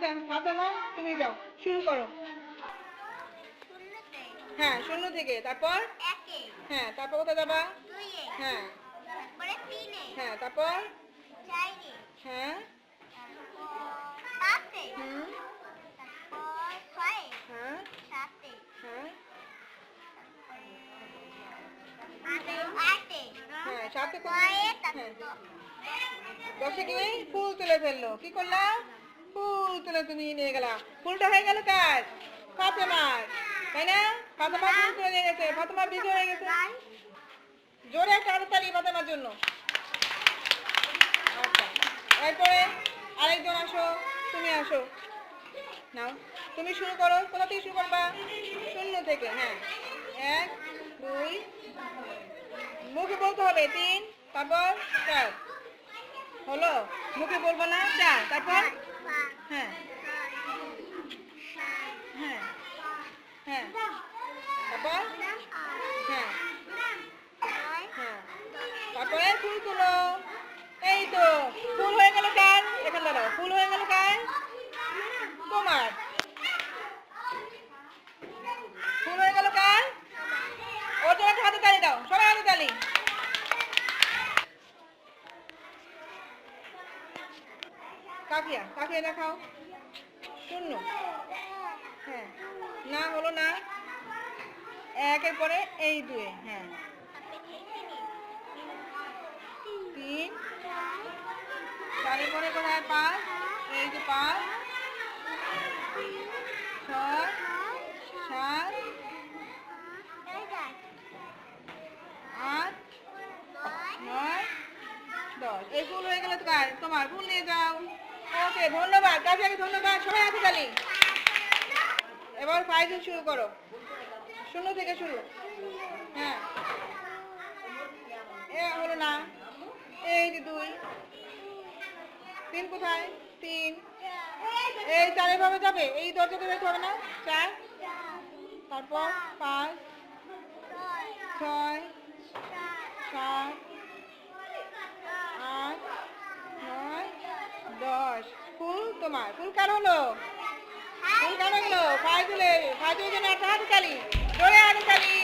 হাতে না তুমি যাও, শুরু করো। হ্যাঁ শূন্য থেকে। তারপর? হ্যাঁ তারপর কোথায় যাবা? হ্যাঁ। হ্যাঁ তারপর? হ্যাঁ। হ্যাঁ। হ্যাঁ। হ্যাঁ হ্যাঁ। দশে কি ফুল তুলে ফেলল। কি করলাম? তুলে তুমি নিয়ে গেলাম ফুলটা হয়ে গেল কাজ। ফাতেমার তাই না? ফাতেমা ফুল তুলে নিয়ে গেছে। ফাতেমা বিজয় হয়ে গেছে। জোরে একটা আরও তালি ফাতেমার জন্য। আচ্ছা। এরপরে আরেকজন আসো। তুমি আসো। নাও। তুমি শুরু করো। কোথা থেকে শুরু করবা? শূন্য থেকে। হ্যাঁ। এক দুই। মুখে বলতে হবে। তিন তারপর চার। হলো? মুখে বলব না? চার। তারপর হ্যাঁ হ্যাঁ হ্যাঁ তারপর? হ্যাঁ হ্যাঁ তারপরে ফুল তুলো। এই তো, ফুল হয়ে গেল কার? এখানে দাঁড়াও, ফুল হয়ে গেল কার? তোমার। ফুল হয়ে গেল কার? ওর জন্য হাতে তালি দাও, সবাই হাতে তালি। কাকিয়া কাকিয়া দেখাও। শূন্য। হ্যাঁ না হলো না। একের পরে এই দুয়ে হ্যাঁ। তিন, চারের পরে কোথায় পাঁচ? এই যে পাঁচ। ছয়, সাত, আট, নয়, দশ। এই ফুল হয়ে গেলে তোমার ফুল নিয়ে যাও। ওকে, ধন্যবাদ। কাজে ধন্যবাদ। সবাই আছে তালি। এবার ফাইজুল শুরু করো। শূন্য থেকে শুরু। হ্যাঁ। এ হলো না। এই যে দুই। তিন কোথায়? তিন। এই চারের এভাবে যাবে? এই দরজাতে যেতে হবে না? চার। তারপর পাঁচ। ছয়। সাত। আট। নয়। দশ। ফুল তোমার। ফুল কার হলো? ফাইজুলের ফাইজুলের জন্য একটা হাতে তালি জোরে হাতে তালি